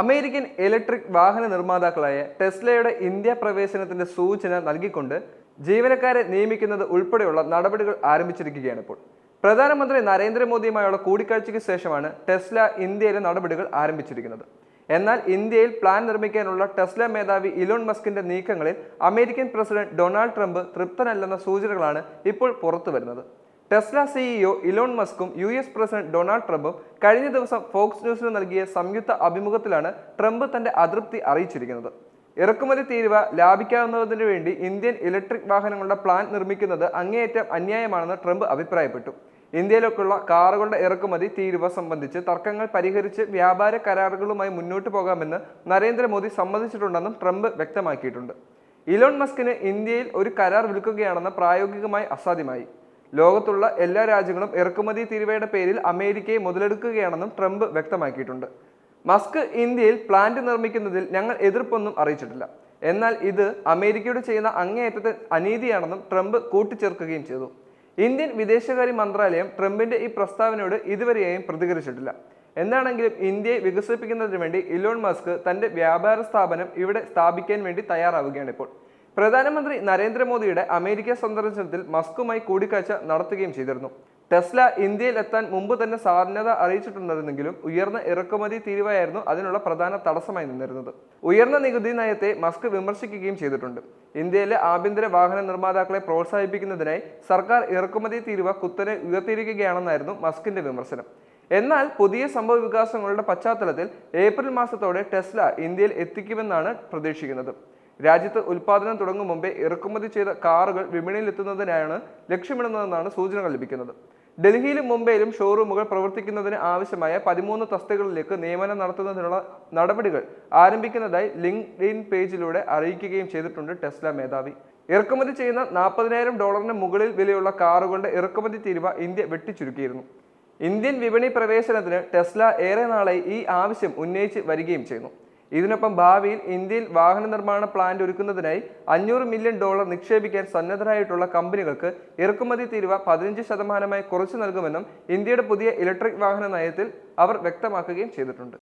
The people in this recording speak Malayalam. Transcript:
അമേരിക്കൻ ഇലക്ട്രിക് വാഹന നിർമ്മാതാക്കളായ ടെസ്ലയുടെ ഇന്ത്യ പ്രവേശനത്തിന്റെ സൂചന നൽകിക്കൊണ്ട് ജീവനക്കാരെ നിയമിക്കുന്നത് ഉൾപ്പെടെയുള്ള നടപടികൾ ആരംഭിച്ചിരിക്കുകയാണ് ഇപ്പോൾ. പ്രധാനമന്ത്രി നരേന്ദ്രമോദിയുമായുള്ള കൂടിക്കാഴ്ചയ്ക്ക് ശേഷമാണ് ടെസ്ല ഇന്ത്യയിലെ നടപടികൾ ആരംഭിച്ചിരിക്കുന്നത്. എന്നാൽ ഇന്ത്യയിൽ പ്ലാൻ നിർമ്മിക്കാനുള്ള ടെസ്ല മേധാവി ഇലോൺ മസ്കിന്റെ നീക്കങ്ങളിൽ അമേരിക്കൻ പ്രസിഡന്റ് ഡൊണാൾഡ് ട്രംപ് തൃപ്തനല്ലെന്ന സൂചനകളാണ് ഇപ്പോൾ പുറത്തു വരുന്നത് ടെസ്ല സിഇഒ ഇലോൺ മസ്കും യു എസ് പ്രസിഡന്റ് ഡൊണാൾഡ് ട്രംപും കഴിഞ്ഞ ദിവസം ഫോക്സ് ന്യൂസിന് നൽകിയ സംയുക്ത അഭിമുഖത്തിലാണ് ട്രംപ് തന്റെ അതൃപ്തി അറിയിച്ചിരിക്കുന്നത്. ഇറക്കുമതി തീരുവ ലാഭിക്കാവുന്നതിന് വേണ്ടി ഇന്ത്യൻ ഇലക്ട്രിക് വാഹനങ്ങളുടെ പ്ലാൻ നിർമ്മിക്കുന്നത് അങ്ങേയറ്റം അന്യായമാണെന്ന് ട്രംപ് അഭിപ്രായപ്പെട്ടു. ഇന്ത്യയിലേക്കുള്ള കാറുകളുടെ ഇറക്കുമതി തീരുവ സംബന്ധിച്ച് തർക്കങ്ങൾ പരിഹരിച്ച് വ്യാപാര കരാറുകളുമായി മുന്നോട്ട് പോകാമെന്ന് നരേന്ദ്രമോദി സമ്മതിച്ചിട്ടുണ്ടെന്നും ട്രംപ് വ്യക്തമാക്കിയിട്ടുണ്ട്. ഇലോൺ മസ്കിന് ഇന്ത്യയിൽ ഒരു കരാർ വിൽക്കുകയാണെന്ന് പ്രായോഗികമായി അസാധ്യമായി. ലോകത്തുള്ള എല്ലാ രാജ്യങ്ങളും ഇറക്കുമതി തീരുവയുടെ പേരിൽ അമേരിക്കയെ മുതലെടുക്കുകയാണെന്നും ട്രംപ് വ്യക്തമാക്കിയിട്ടുണ്ട്. മസ്ക് ഇന്ത്യയിൽ പ്ലാന്റ് നിർമ്മിക്കുന്നതിൽ ഞങ്ങൾ എതിർപ്പൊന്നും അറിയിച്ചിട്ടില്ല. എന്നാൽ ഇത് അമേരിക്കയുടെ ചെയ്യുന്ന അങ്ങേയറ്റത്തെ അനീതിയാണെന്നും ട്രംപ് കൂട്ടിച്ചേർക്കുകയും ചെയ്തു. ഇന്ത്യൻ വിദേശകാര്യ മന്ത്രാലയം ട്രംപിന്റെ ഈ പ്രസ്താവനയോട് ഇതുവരെയും പ്രതികരിച്ചിട്ടില്ല. എന്താണെങ്കിലും ഇന്ത്യയെ വികസിപ്പിക്കുന്നതിന് വേണ്ടി ഇലോൺ മസ്ക് തന്റെ വ്യാപാര സ്ഥാപനം ഇവിടെ സ്ഥാപിക്കാൻ വേണ്ടി തയ്യാറാവുകയാണ് ഇപ്പോൾ. പ്രധാനമന്ത്രി നരേന്ദ്രമോദിയുടെ അമേരിക്ക സന്ദർശനത്തിൽ മസ്കുമായി കൂടിക്കാഴ്ച നടത്തുകയും ചെയ്തിരുന്നു. ടെസ്ല ഇന്ത്യയിൽ എത്താൻ മുമ്പ് തന്നെ സാധ്യത അറിയിച്ചിട്ടുണ്ടായിരുന്നെങ്കിലും ഉയർന്ന ഇറക്കുമതി തീരുവയായിരുന്നു അതിനുള്ള പ്രധാന തടസ്സമായി നിന്നിരുന്നത്. ഉയർന്ന നികുതി നയത്തെ മസ്ക് വിമർശിക്കുകയും ചെയ്തിട്ടുണ്ട്. ഇന്ത്യയിലെ ആഭ്യന്തര വാഹന നിർമ്മാതാക്കളെ പ്രോത്സാഹിപ്പിക്കുന്നതിനായി സർക്കാർ ഇറക്കുമതി തീരുവ കുത്തനെ ഉയർത്തിയിരിക്കുകയാണെന്നായിരുന്നു മസ്കിന്റെ വിമർശനം. എന്നാൽ പുതിയ സംഭവ വികാസങ്ങളുടെ പശ്ചാത്തലത്തിൽ ഏപ്രിൽ മാസത്തോടെ ടെസ്ല ഇന്ത്യയിൽ എത്തിക്കുമെന്നാണ് പ്രതീക്ഷിക്കുന്നത്. രാജ്യത്ത് ഉൽപാദനം തുടങ്ങും മുമ്പേ ഇറക്കുമതി ചെയ്ത കാറുകൾ വിപണിയിൽ എത്തുന്നതിനാണ് ലക്ഷ്യമിടുന്നതെന്നാണ് സൂചനകൾ ലഭിക്കുന്നത്. ഡൽഹിയിലും മുംബൈയിലും ഷോറൂമുകൾ പ്രവർത്തിക്കുന്നതിന് ആവശ്യമായ പതിമൂന്ന് തസ്തികളിലേക്ക് നിയമനം നടത്തുന്നതിനുള്ള നടപടികൾ ആരംഭിക്കുന്നതായി ലിങ്ക് ഇൻ പേജിലൂടെ അറിയിക്കുകയും ചെയ്തിട്ടുണ്ട് ടെസ്ല മേധാവി. ഇറക്കുമതി ചെയ്യുന്ന നാൽപ്പതിനായിരം ഡോളറിന് മുകളിൽ വിലയുള്ള കാറുകളുടെ ഇറക്കുമതി തീരുവ ഇന്ത്യ വെട്ടിച്ചുരുക്കിയിരുന്നു. ഇന്ത്യൻ വിപണി പ്രവേശനത്തിന് ടെസ്ല ഏറെ നാളായി ഈ ആവശ്യം ഉന്നയിച്ച് വരികയും ചെയ്യുന്നു. ഇതിനൊപ്പം ഭാവിയിൽ ഇന്ത്യയിൽ വാഹന നിർമ്മാണ പ്ലാന്റ് ഒരുക്കുന്നതിനായി അഞ്ഞൂറ് മില്യൺ ഡോളർ നിക്ഷേപിക്കാൻ സന്നദ്ധരായിട്ടുള്ള കമ്പനികൾക്ക് ഇറക്കുമതി തീരുവ പതിനഞ്ച് ശതമാനമായി കുറച്ചു നൽകുമെന്നും ഇന്ത്യയുടെ പുതിയ ഇലക്ട്രിക് വാഹന നയത്തിൽ അവർ വ്യക്തമാക്കുകയും ചെയ്തിട്ടുണ്ട്.